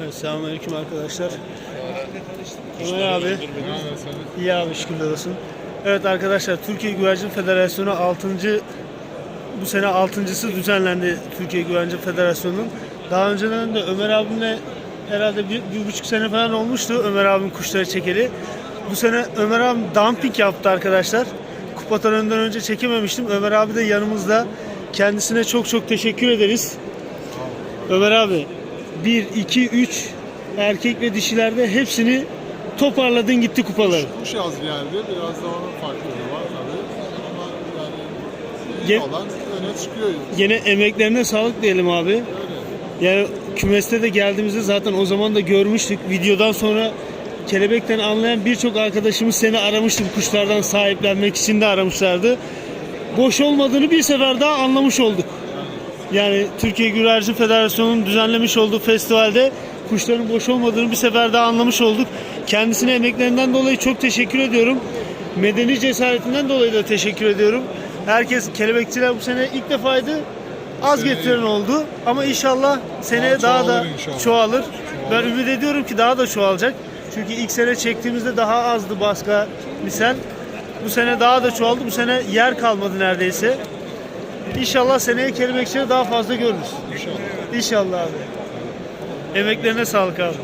Evet, selamünaleyküm arkadaşlar. Ömer abi. İyi abi şükürler olsun. Evet arkadaşlar Türkiye Güvercin Federasyonu 6. bu sene 6.sı düzenlendi Türkiye Güvercin Federasyonu'nun. Daha önceden de Ömer abimle herhalde bir, bir buçuk sene falan olmuştu Ömer abim kuşları çekeli. Bu sene Ömer abim dumping yaptı arkadaşlar. Kupa töreninden önce çekememiştim. Ömer abi de yanımızda. Kendisine çok çok teşekkür ederiz. Ömer abi 1, 2, 3 erkek ve dişilerde hepsini toparladın gitti kupaları. Kuş az geldi. Biraz da onun faktörü var tabii. Ama yani iyi Ge- olan öne çıkıyor. Gene emeklerine sağlık diyelim abi. Öyle. Yani kümeste de geldiğimizde zaten o zaman da görmüştük. Videodan sonra kelebekten anlayan birçok arkadaşımız seni aramıştı bu kuşlardan sahiplenmek için de aramışlardı. Boş olmadığını bir sefer daha anlamış olduk. Yani Türkiye Güvercin Federasyonu'nun düzenlemiş olduğu festivalde kuşların boş olmadığını bir sefer daha anlamış olduk. Kendisine emeklerinden dolayı çok teşekkür ediyorum. Medeni cesaretinden dolayı da teşekkür ediyorum. Herkes kelebekçiler bu sene ilk defaydı. Az Seneye- getiren oldu ama inşallah seneye Daha daha da çoğalır inşallah. çoğalır. Ben ümit ediyorum ki daha da çoğalacak. Çünkü ilk sene çektiğimizde daha azdı baska misal. Bu sene daha da çoğaldı. Bu sene yer kalmadı neredeyse. İnşallah seneye kelebekçileri daha fazla görürüz. İnşallah. İnşallah abi. Emeklerine sağlık abi.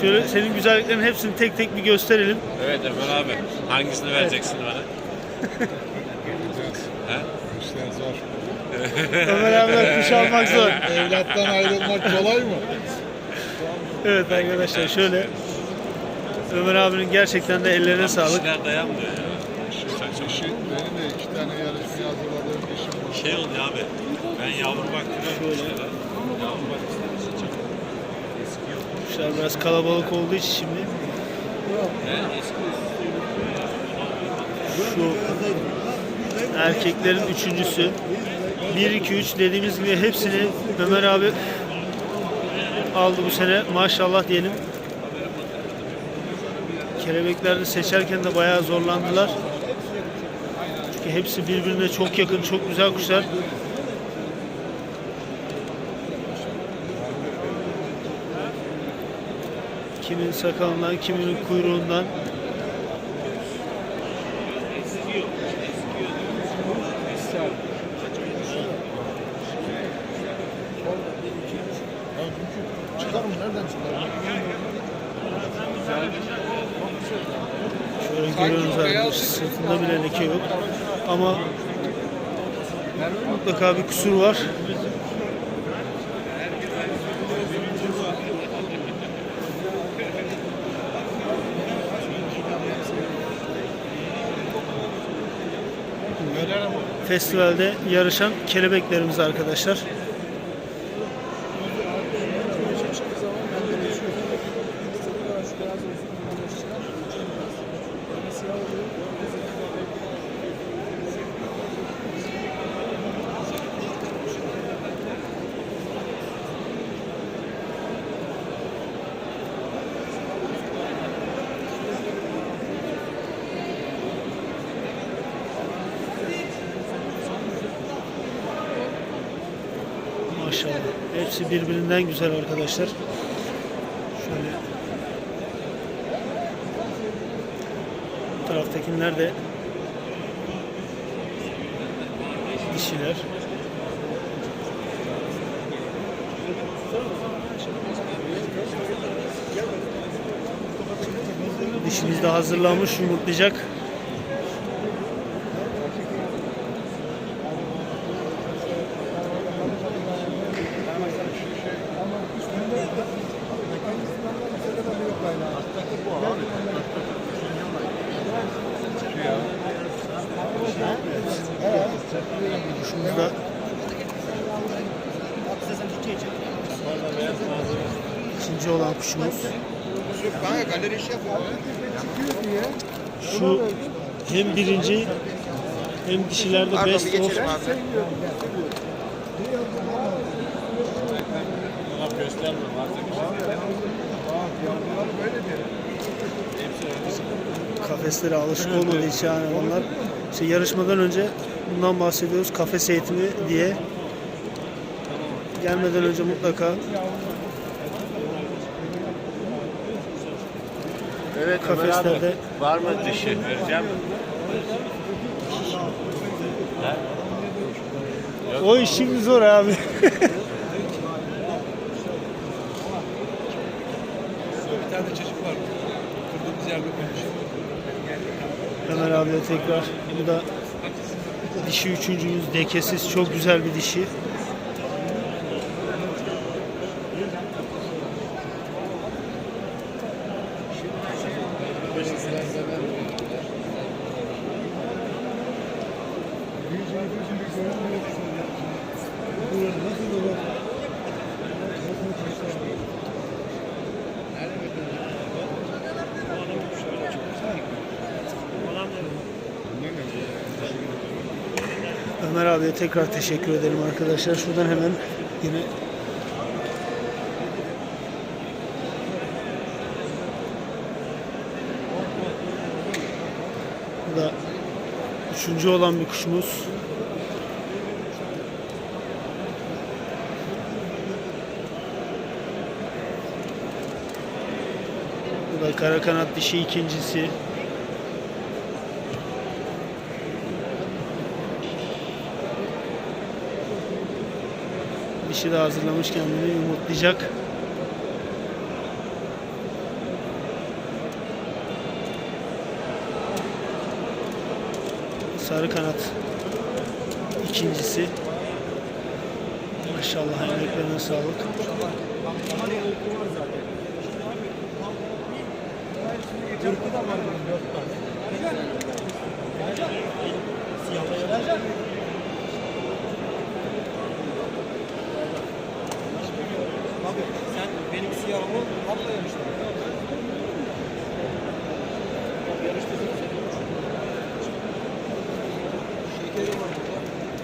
Şöyle senin güzelliklerin hepsini tek tek bir gösterelim. Evet Ömer abi. Hangisini vereceksin bana? He? İşler zor. Ömer abiler kuş almak zor. Evlattan ayrılmak kolay mı? Evet arkadaşlar şöyle. Ömer abinin gerçekten de ellerine sağlık. İşler dayanmıyor ya. Dişi, benim de iki tane yarışmaya hazırladığım dişim var. Şey oluyor abi. Ben yavru baktırıyorum kuşlara. Yavru baktırıyorum için çok eski yok. Kuşlar biraz kalabalık olduğu için şimdi eski şu erkeklerin üçüncüsü 1 2 3 dediğimiz gibi hepsini Ömer abi aldı bu sene. Maşallah diyelim. Kelebeklerini seçerken de bayağı zorlandılar. Çünkü hepsi birbirine çok yakın, çok güzel kuşlar. Kimin sakalından, kiminin kuyruğundan. Şöyle görüyoruz arkadaşlar sırtında bile leke yok. Ama mutlaka bir kusur var. Festivalde yarışan kelebeklerimiz arkadaşlar. Maşallah. Hepsi birbirinden güzel arkadaşlar. Şöyle bu taraftakiler de dişiler. Dişimiz de hazırlanmış yumurtlayacak. Kuşumuz da ikinci olan kuşumuz. Şu hem birinci hem dişilerde best of kafeslere alışık olmadığı için yani onlar işte yarışmadan önce bundan bahsediyoruz kafes eğitimi diye gelmeden önce mutlaka Evet Ömer abi. Kafeslerde Var mı dişi? Vereceğim mi? o iş şimdi zor abi. Bir tane çocuk var. Oturduğumuz yerde konuşuyor. Ömer abiye tekrar. Bu da dişi üçüncümüz dekesiz. Çok güzel bir dişi. Ömer abiye tekrar teşekkür ederim arkadaşlar. Şuradan hemen yine da üçüncü olan bir kuşumuz. Bu da kara kanat dişi ikincisi. Dişi de hazırlamış kendini yumurtlayacak. Sarı kanat ikincisi. Maşallah emeklerine sağlık. Sen benim siyahımı atla yarıştın. Şekeri var burada.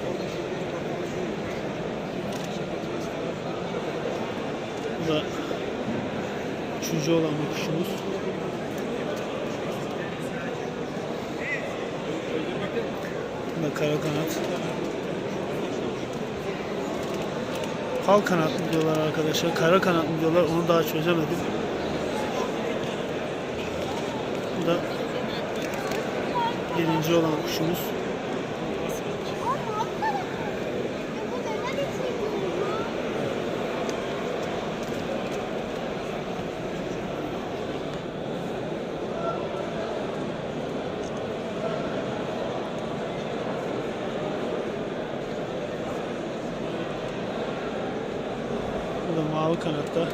Orada şekeri var. Bu da üçüncü olan bir kuşumuz. Bu da kara kanat. Fal kanat mı diyorlar arkadaşlar, kara kanat mı diyorlar onu daha çözemedim. Bu da birinci olan kuşumuz. Bu da mavi kanatta.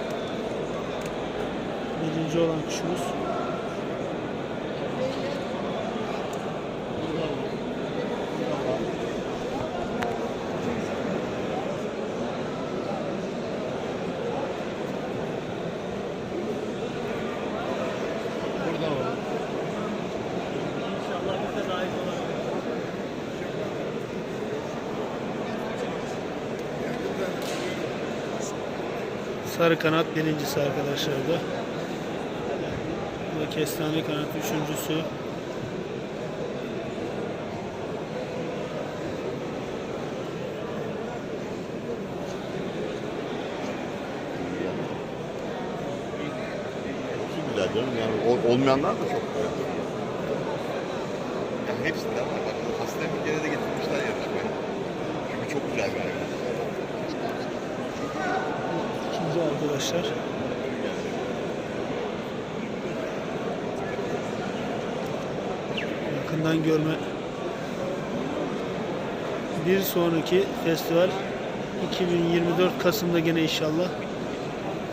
Birinci olan kuşumuz. Burada var. Sarı kanat birincisi arkadaşlar da. Bu da kestane kanat üçüncüsü. Güzel canım yani ol- olmayanlar da çok güzel. Yani hepsinden var. Bak hastaya bir kere de getirmişler yarışmaya. Çünkü çok güzel bir hayvan. İkinci arkadaşlar. Yakından görme. Bir sonraki festival 2024 Kasım'da gene inşallah.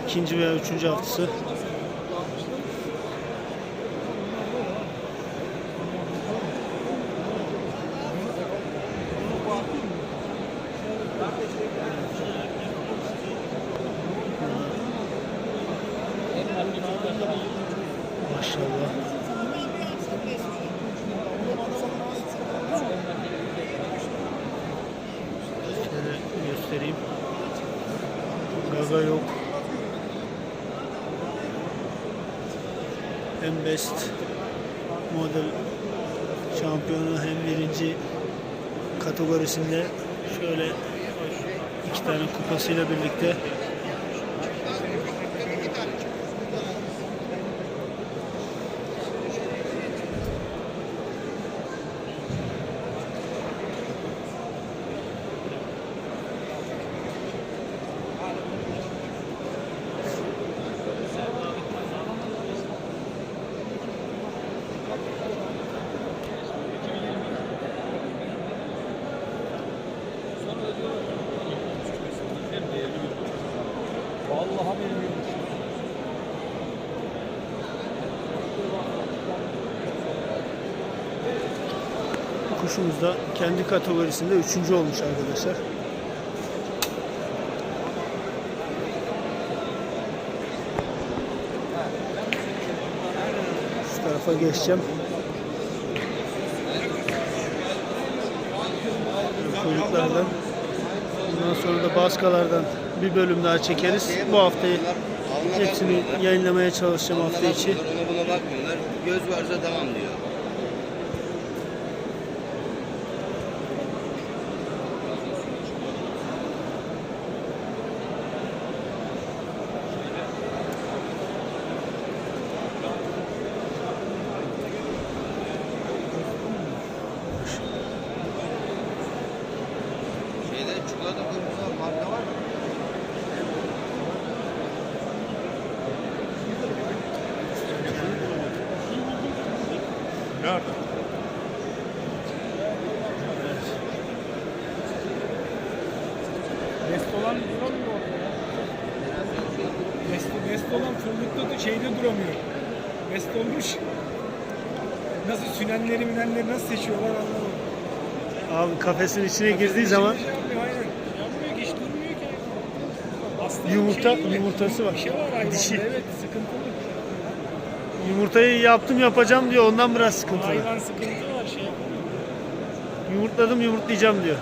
ikinci veya üçüncü haftası. Maşallah. Şöyle göstereyim. Gaga yok. Hem best model şampiyonu hem birinci kategorisinde şöyle iki tane kupasıyla birlikte kuşumuz da kendi kategorisinde üçüncü olmuş arkadaşlar. Şu tarafa geçeceğim. Kuyruklardan. Ondan sonra da baskalardan bir bölüm daha çekeriz. Bu haftayı hepsini yayınlamaya çalışacağım hafta içi. Göz varsa tamam diyor. Best olan duramıyor orada ya. Best, best olan fırlıkta da şeyde duramıyor. Best olmuş. Nasıl sünenleri münenleri nasıl seçiyorlar anlamadım. Abi kafesin içine girdiği zaman yapmıyor, aynen. Yapmıyor ki hiç durmuyor ki. Aslında Yumurta- şey yumurtası var. Bir şey var hayvanda Dişi. evet sıkıntılı. Yumurtayı yaptım yapacağım diyor ondan biraz sıkıntılı. Hayvan sıkıntı var şey. Yumurtladım yumurtlayacağım diyor.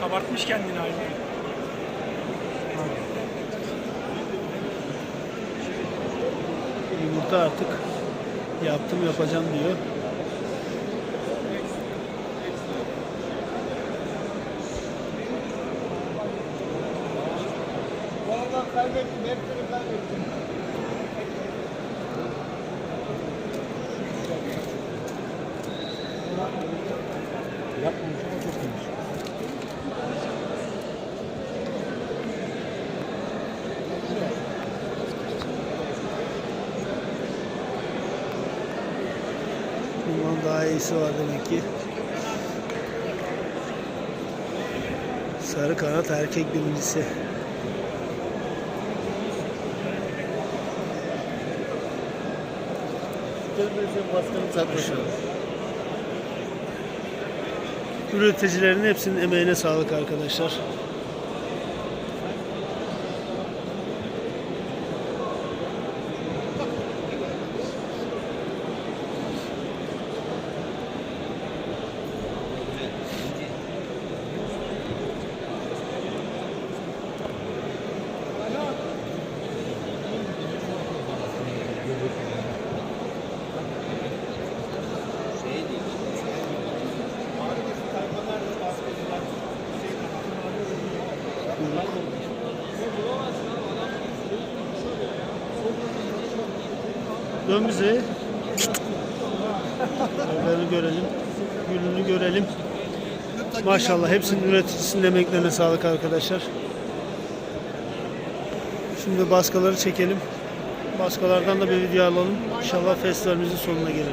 Kabartmış kendini hayvan. Yumurta artık yaptım yapacağım diyor. Bundan daha iyisi var demek ki. Sarı kanat erkek birincisi. Üreticilerin hepsinin emeğine sağlık arkadaşlar. Dön bize. Evlerini görelim. Gülünü görelim. Maşallah hepsinin üreticisinin emeklerine sağlık arkadaşlar. Şimdi baskaları çekelim. Baskalardan da bir video alalım. İnşallah festivalimizin sonuna gelelim.